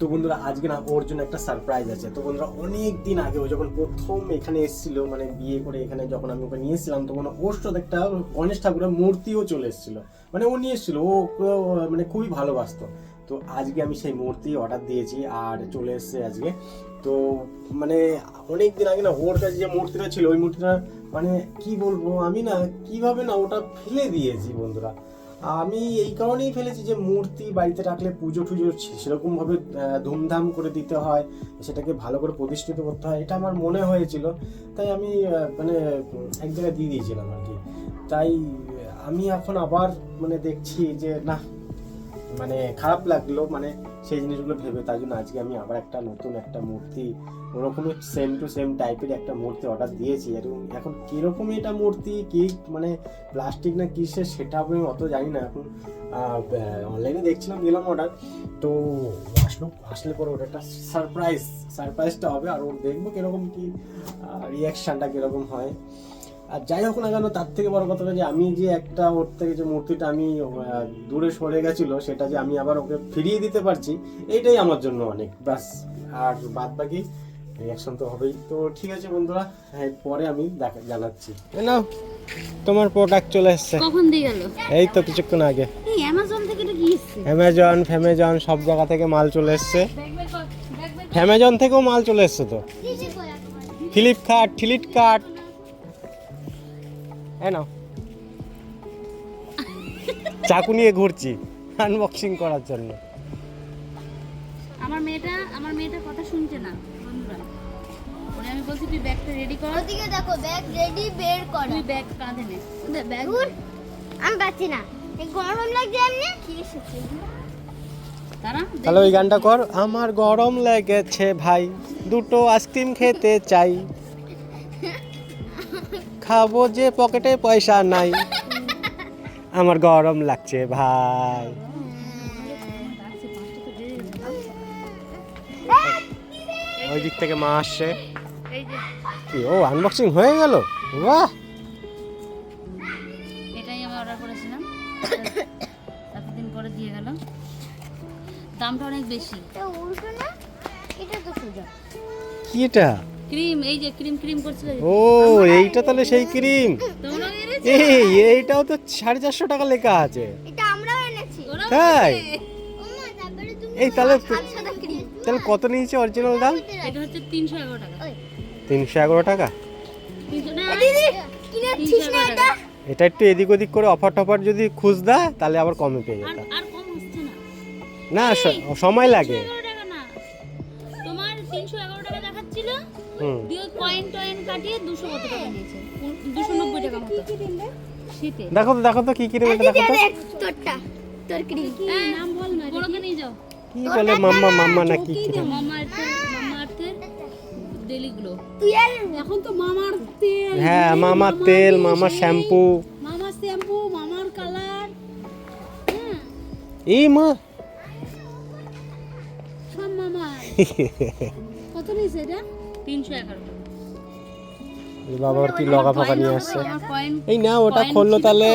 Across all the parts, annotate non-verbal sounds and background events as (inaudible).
তো বন্ধুরা, আজকে না ওর জন্য একটা সারপ্রাইজ আছে। তো বন্ধুরা, অনেক দিন আগে ও যখন প্রথম এখানে এসেছিল মানে বিয়ে করে এখানে যখন আমি ওকে নিয়ে এসেছিলাম, তখন ওর সাথে একটা গণেশ ঠাকুরের মূর্তিও চলে এসেছিল। মানে ও নিয়ে এসেছিল, ও মানে খুবই ভালোবাসতো। তো আজকে আমি সেই মূর্তি অর্ডার দিয়েছি আর চলে এসেছে আজকে। তো মানে অনেক দিন আগে না ওর কাছে যে মূর্তিটা ছিল, ওই মূর্তিটা মানে কি বলব, আমি না কীভাবে না ওটা ফেলে দিয়েছি বন্ধুরা। আমি এই কারণেই ফেলেছি যে মূর্তি বাড়িতে রাখলে পুজো টুজো সেরকম ভাবে ধুমধাম করে দিতে হয়, সেটাকে ভালো করে প্রতিষ্ঠিত করতে হয়, এটা আমার মনে হয়েছিল। তাই আমি মানে এক জায়গায় দিয়ে দিয়েছিলাম আর কি। তাই আমি এখন আবার মানে দেখছি যে না মানে খারাপ লাগল মানে সেই জিনিসগুলো ভেবে, তাই জন্য আজকে আমি আবার একটা নতুন একটা মূর্তি ওরকমই সেম টু সেম টাইপের একটা মূর্তি অর্ডার দিয়েছি। এবং এখন কীরকম এটা মূর্তি, কী মানে প্লাস্টিক না কিসের সেটা আমি অত জানি না। এখন অনলাইনে দেখছিলাম দিলাম অর্ডার তো আসলো, আসলে পরে ওটা একটা সারপ্রাইজ সারপ্রাইজটা হবে। আর ওর দেখব কীরকম কী রিয়াকশানটা কীরকম হয়। আর যাই হোক না কেন, তার থেকে বড় কথা যে আমি যে একটা ওর থেকে যে মূর্তিটা আমি দূরে সরে গেছিল, সেটা যে আমি আবার ওকে ফিরিয়ে দিতে পারছি, এইটাই আমার জন্য অনেক। ব্যাস, আর বাদ বাকি রিয়াকশন তো হবেই। তো ঠিক আছে বন্ধুরা হ্যাঁ পরে আমি দেখা জানাচ্ছি। নাও তোমার প্রোডাক্ট চলে এসছে। কখন দিয়ে গেল? এই তো কিছুক্ষণ আগে। এই অ্যামাজন থেকে এটা কি এসছে? অ্যামাজন ফ্যামেজন সব জায়গা থেকে মাল চলে এসছে। ফ্যামেজন থেকেও মাল চলে এসছে তো? ফ্লিপকার্ট ফ্লিপকার্ট হ্যাঁ নাও। চাকু নিয়ে ঘুরছি আনবক্সিং করার জন্য। আমার মেয়েটা আমার মেয়েটা কথা শুনছে না। বলছি তুই ব্যাগটা রেডি কর। ওদিকে দেখো ব্যাগ রেডি বের করো। তুই ব্যাগ কাঁধে নে। ব্যাগ আমি পাচ্ছি না। এই গরম লাগছে এমনি? কি এসেছে? তাহলে ওই গানটা কর। আমার গরম লেগেছে ভাই দুটো আইসক্রিম খেতে চাই। খাব যে পকেটে পয়সা নাই। আমার গরম লাগছে ভাই। ওই দিক থেকে মা আসছে। কি? ও আনবক্সিং হয়ে গেল? বাহ! এটাই আমি অর্ডার করেছিলাম। এতদিন পরে দিয়ে গেল। দামটা অনেক বেশি। এটা উল্টো না? এটা তো সোজা। কি এটা? ক্রিম এই যে ক্রিম ক্রিম করছিল। ও এইটা তাহলে সেই ক্রিম। এই এইটাও তো সাড়ে চারশো টাকা লেখা আছে। এটা আমরাও এনেছি। তাই? এনেছে। ওমা তারপরে তুমি এই তাহলে তাহলে কত নিয়েছে অরিজিনাল দাম? এটা হচ্ছে তিনশো এগারো টাকা। তিনশো এগারো টাকা? না দিদি কিনেছিস না এটা? এটা একটু এদিক ওদিক করে অফার টফার যদি খুঁজদা তাহলে আবার কমে পেয়ে যেতাম। হচ্ছে না। সময় লাগে। দেখো তো দেখো তো কি কিনে এটা দেখো তো। তোর ক্রিম। নাম বল না বড়কে নিয়ে যাও। কি বলে মাম্মা মাম্মা না কি কি মামা আর্থের মামা আর্থের এখন তো মামার তেল হ্যাঁ মামা তেল মামা শ্যাম্পু। মামার শ্যাম্পু মামার কালার এই মা। সব মামা (laughs) কত নিয়েছে এটা? তিনশো এগারো বাবা কি লগা ফাঁকা নিয়ে আসছে? এই না ওটা খুললো তাহলে।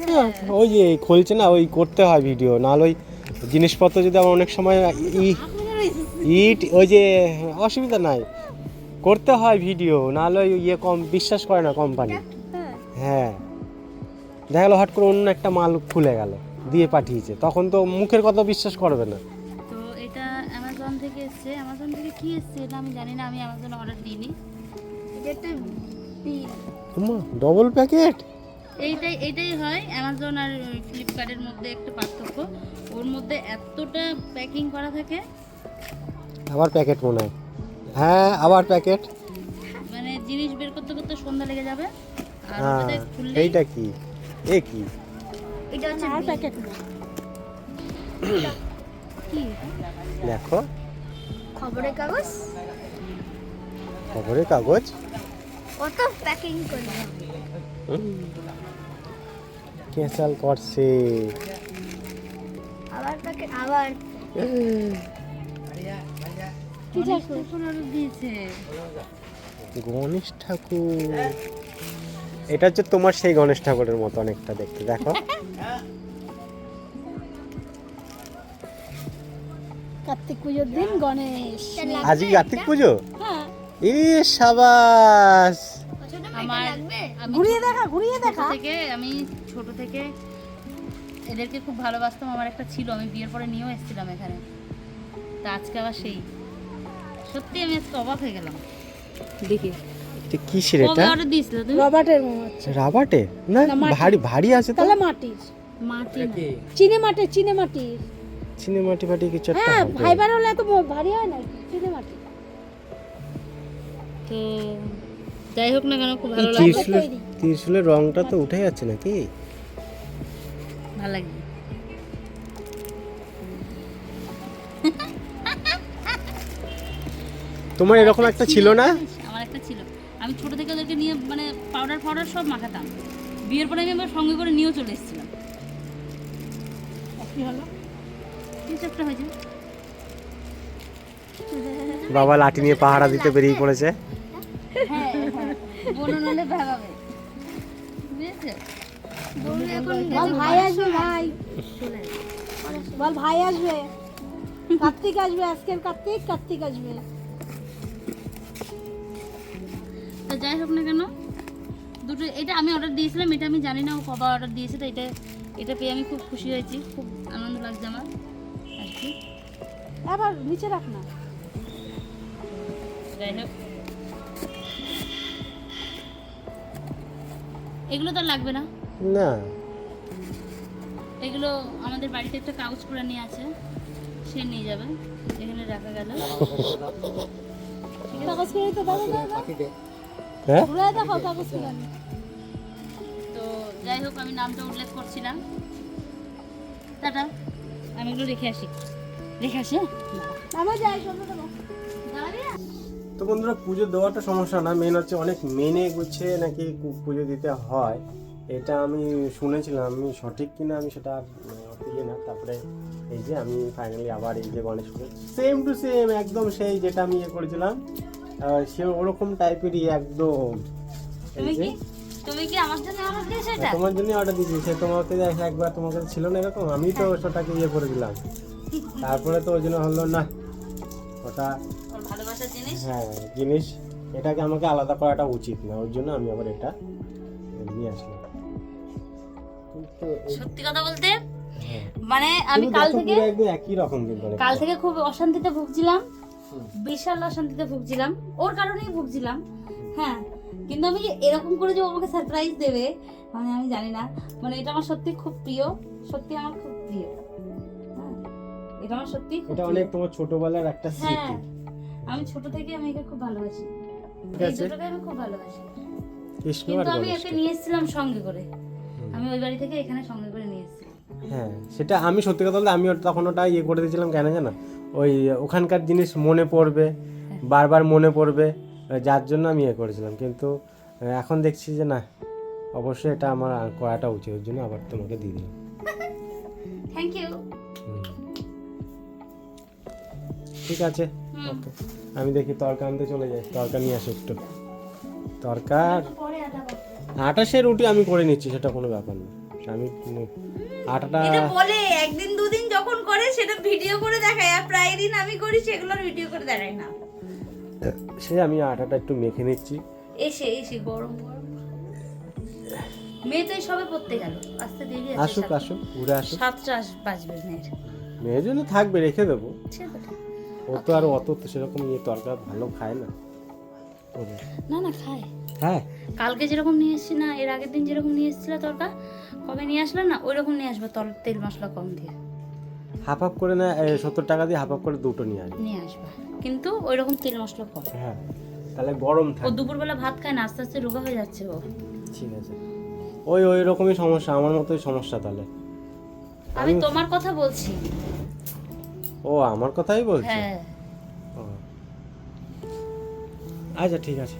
হ্যাঁ, ওই যে খুলছে না ওই করতে হয় ভিডিও নাহলে ওই জিনিসপত্র যদি আমার অনেক সময় ই ইট ওই যে অসুবিধা নাই। করতে হয় ভিডিও নাহলে ওই ইয়ে কম বিশ্বাস করে না কোম্পানি। হ্যাঁ। দেখা গেলো হট করে অন্য একটা মাল খুলে গেল দিয়ে পাঠিয়েছে। তখন তো মুখের কথা বিশ্বাস করবে না। তো এটা অ্যামাজন থেকে এসছে। অ্যামাজন থেকে কি এসছে এটা আমি জানি না আমি অ্যামাজনে অর্ডার দিইনি। এটা একটা বিল ডবল প্যাকেট এইটাই এটাই হয় অ্যামাজন আর ফ্লিপকার্টের মধ্যে একটা পার্থক্য। ওর মধ্যে এতটা প্যাকিং করা থাকে আবার প্যাকেট মনে হয়। হ্যাঁ আবার প্যাকেট। মানে জিনিস বের করতে করতে সন্ধ্যা লেগে যাবে। আর হ্যাঁ এইটা কি? এ কি? এটা হচ্ছে আর। প্যাকেট। কি? দেখো খবরের কাগজ? খবরের কাগজ? কত প্যাকিং করবে? ক্যান্সেল করছে। আবার প্যাকেট আবার। (laughs) গণেশ ঠাকুর এটা হচ্ছে তোমার সেই গণেশ ঠাকুরের মতো অনেকটা দেখতে দেখো। কার্তিক পুজোর দিন গণেশ। আজকে কার্তিক পুজো? হ্যাঁ। এ সাবাস। আমার ঘুরিয়ে দেখা ঘুরিয়ে দেখা। থেকে আমি ছোট থেকে এদেরকে খুব ভালোবাসতাম আমার একটা ছিল আমি বিয়ের পরে নিয়েও এসেছিলাম এখানে। তা আজকে আবার সেই। সত্যি আমি আজকে অবাক হয়ে গেলাম। দেখে। এটা কিসের কবে এটা অর্ডার দিয়েছিল তুমি? রবার্টের মনে হচ্ছে রাবাটে? না না, মাটির। ভারী ভারী আছে তো? তাহলে মাটির। মাটি না। চিনে মাটির চিনে মাটির। চিনি মাটি ফাটি কিছু একটা হ্যাঁ হবে। ফাইবার হলে এত ব- ভারী হয় না চিনে মাটি। তো যাই হোক না কেন খুব এই ভালো ত্রিশুলের ত্রিশুলের রংটা তো উঠে যাচ্ছে নাকি? ভালো লাগছে। তোমার এরকম একটা ছিল না? আমার একটা ছিল। আমি ছোট থেকে ওদেরকে নিয়ে মানে পাউডার ফাউডার সব মাখাতাম। বিয়ের পরে আমি আমার সঙ্গে করে নিয়েও চলে এসেছিলাম। কি হলো? কিছু একটা হয়েছে। বাবা লাঠি নিয়ে পাহারা দিতে বেরিয়ে পড়েছে। হ্যাঁ হ্যাঁ। ভাই আসবে ভাই। বল ভাই আসবে। কার্তিক আসবে আজকের কার্তিক কার্তিক আসবে। যাই হোক না কেন দুটো এটা আমি অর্ডার দিয়েছিলাম এটা আমি জানি না ও কবে অর্ডার দিয়েছে তো এটা এটা পেয়ে আমি খুব খুশি হয়েছি খুব আনন্দ লাগছে আমার আর কি। আবার নিচে রাখ না। যাই হোক। এগুলো তো আর লাগবে না। না। এগুলো আমাদের বাড়িতে একটা কাগজ করে নিয়ে আছে সে নিয়ে যাবে এখানে রাখা গেল। কাগজ করে তো দাদা দাদা হ্যাঁ? তো যাই হোক আমি নামটা উল্লেখ করছি টাটা। আমি এগুলো রেখে আসি। রেখে আসি? আমরা যাই চলো দেবো দাঁড়াবি না? তো বন্ধুরা পুজো দেওয়াটা সমস্যা না। মেন হচ্ছে অনেক মেনে গুছিয়ে নাকি পুজো দিতে হয়। এটা আমি শুনেছিলাম। আমি সঠিক কিনা আমি সেটা আর ইয়ে না। তারপরে এই যে আমি ফাইনালি আবার এই যে গণেশ পুজো। সেম টু সেম একদম সেই যেটা আমি ইয়ে করেছিলাম। সে ওরকম টাইপেরই একদম। তুমি কি তুমি কি আমার জন্য অর্ডার দিয়েছ এটা? তোমার জন্য অর্ডার দিয়েছি। সে তোমাকে একবার তোমার কাছে ছিল না এরকম? আমি তো সেটাকে ইয়ে করে দিলাম। তারপরে তো ওই জন্য হলো না। ওটা ভালোবাসার জিনিস? হ্যাঁ জিনিস। এটাকে আমাকে আলাদা করাটা উচিত না। ওর জন্য আমি আবার এটা নিয়ে আসলাম। সত্যি কথা বলতে হ্যাঁ। মানে আমি কাল থেকে একই রকম কাল থেকে খুব অশান্তিতে ভুগছিলাম। বিশাল অশান্তিতে ভুগছিলাম। ওর কারণেই ভুগছিলাম। হ্যাঁ কিন্তু আমি এরকম করে যে আমাকে সারপ্রাইজ দেবে মানে আমি জানি না। মানে এটা আমার সত্যি খুব প্রিয়। সত্যি আমার খুব প্রিয়। হ্যাঁ, এটা আমার সত্যি এটা অনেক তোমার ছোটবেলার একটা হ্যাঁ স্মৃতি আমি ছোট থেকে আমি একে খুব ভালোবাসি। এই দুটোকে আমি খুব ভালোবাসি। কিন্তু আমি একে নিয়ে এসেছিলাম সঙ্গে করে। আমি ওই বাড়ি থেকে এখানে সঙ্গে করে নিয়ে এসেছিলাম। হ্যাঁ সেটা আমি সত্যি কথা বলতে আমি তখন ওটা ইয়ে করে দিয়েছিলাম কেন জানো? ওই ওখানকার জিনিস মনে পড়বে বারবার মনে পড়বে যার জন্য আমি ইয়ে করেছিলাম। কিন্তু এখন দেখছি যে না অবশ্যই এটা আমার করাটা উচিত ওর জন্য আবার তোমাকে দিয়ে দিলাম। থ্যাংক ইউ ঠিক আছে ওকে। আমি দেখি তরকা আনতে চলে যাই তরকা নিয়ে আসো একটু। তরকার আটা সে রুটি আমি করে নিচ্ছি সেটা কোনো ব্যাপার না। আমি আটাটা এটা বলে একদিন সেটা ভিডিও করে দেখায় আর প্রায় দিন আমি করি সেগুলোর ভিডিও করে দেখাই না। সে আমি আটাটা একটু মেখে নিচ্ছি। এসে এসে গরম গরম। মেয়ে তো সবে পড়তে গেল আসতে দেরি আছে আসুক আসুক ঘুরে আসুক। সাতটা বাজবে মেয়ের। মেয়ের জন্য থাকবে রেখে দেবো। ও তো আর অত সেরকম ইয়ে তরকা ভালো খায় না। না না খায়। হ্যাঁ। কালকে যেরকম নিয়ে এসছি না এর আগের দিন যেরকম নিয়ে এসেছিল তরকা কবে নিয়ে আসলাম না ওই রকম নিয়ে আসব তল তেল মশলা কম দিয়ে। হাফ হাফ করে না সত্তর টাকা দিয়ে হাফ হাফ করে দুটো নিয়ে আসবে। নিয়ে আসব। কিন্তু ওই রকম তেল মশলা কম। হ্যাঁ তাহলে গরম থাকে। ও দুপুরবেলা ভাত খায় না আস্তে আস্তে রোগা হয়ে যাচ্ছে ও। ঠিক আছে। ওই ওই রকমই সমস্যা আমার মতোই সমস্যা তাহলে। আমি তোমার কথা বলছি। ও আমার কথাই বলছো? হ্যাঁ। আচ্ছা ঠিক আছে।